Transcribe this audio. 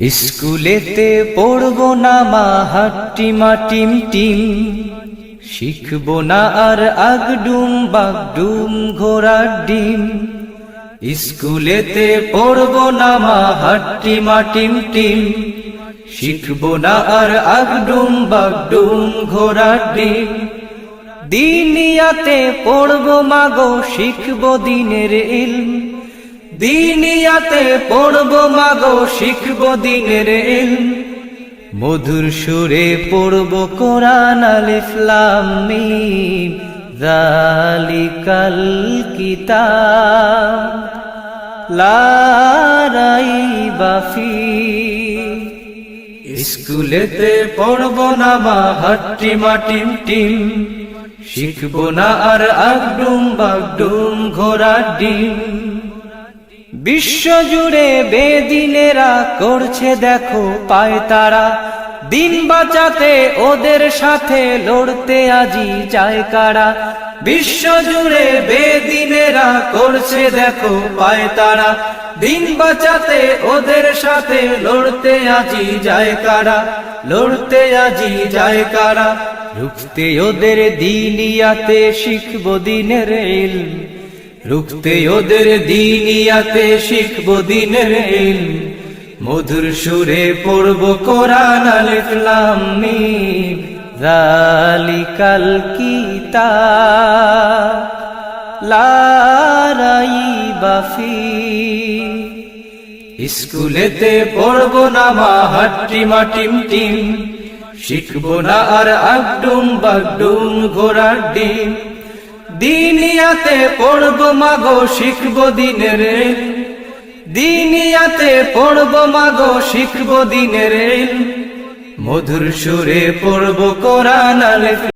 স্কুলেতে পড়ব না মা হাট্টিমা টিম টিম। শিখব না আর আগডুম, বাগডুম ঘোড়ার ডিম। স্কুলেতে পড়ব না মা হাট্টিমা টিম টিম। শিখব না আর আগডুম, বাগডুম ঘোড়ার ডিম। দিনিয়াতে পড়ব মাগো শিখব দিনের ইলম। দিনিয়াতে পড়ব মাগো, শিখব দিনের মধুর সুরে পড়ব কোরআন আলিফ লাম মিম, যালিকাল কিতাব। লা রাইবা ফি। স্কুলেতে পড়ব না মা, হাট্টি মাটিম টিম। শিখব না আর আগডুম বাগডুম ঘোড়ার ডিম। বিশ্ব জুড়ে বেদিনেরা করছে দেখো পায় তারা। দিন বাঁচাতে ওদের সাথে লড়তে আজি যায় কারা। বিশ্ব জুড়ে বেদিনেরা করছে দেখো পায় তারা। দিন বাঁচাতে ওদের সাথে লড়তে আজি যায় কারা। লড়তে আজি যায় কারা। রুখতে ওদের দিনিয়াতে শিখব দিনের রুখতে ওদের দিনিয়াতে শিখব দিনের ইলম মধুর সুরে পড়ব কোরআন আলিফ লাম মিম। যালিকাল কিতাব লা রাইবা ফি। স্কুলেতে পড়ব না মা হাট্টি মাটিম টিম শিখব না আর আগডুম বাগডুম ঘোড়ার ডিম। দিনিয়াতে পড়ব মাগো শিখব দিনের। দিনিয়াতে পড়ব মাগো শিখব দিনের। মধুর সুরে পড়ব কোরআন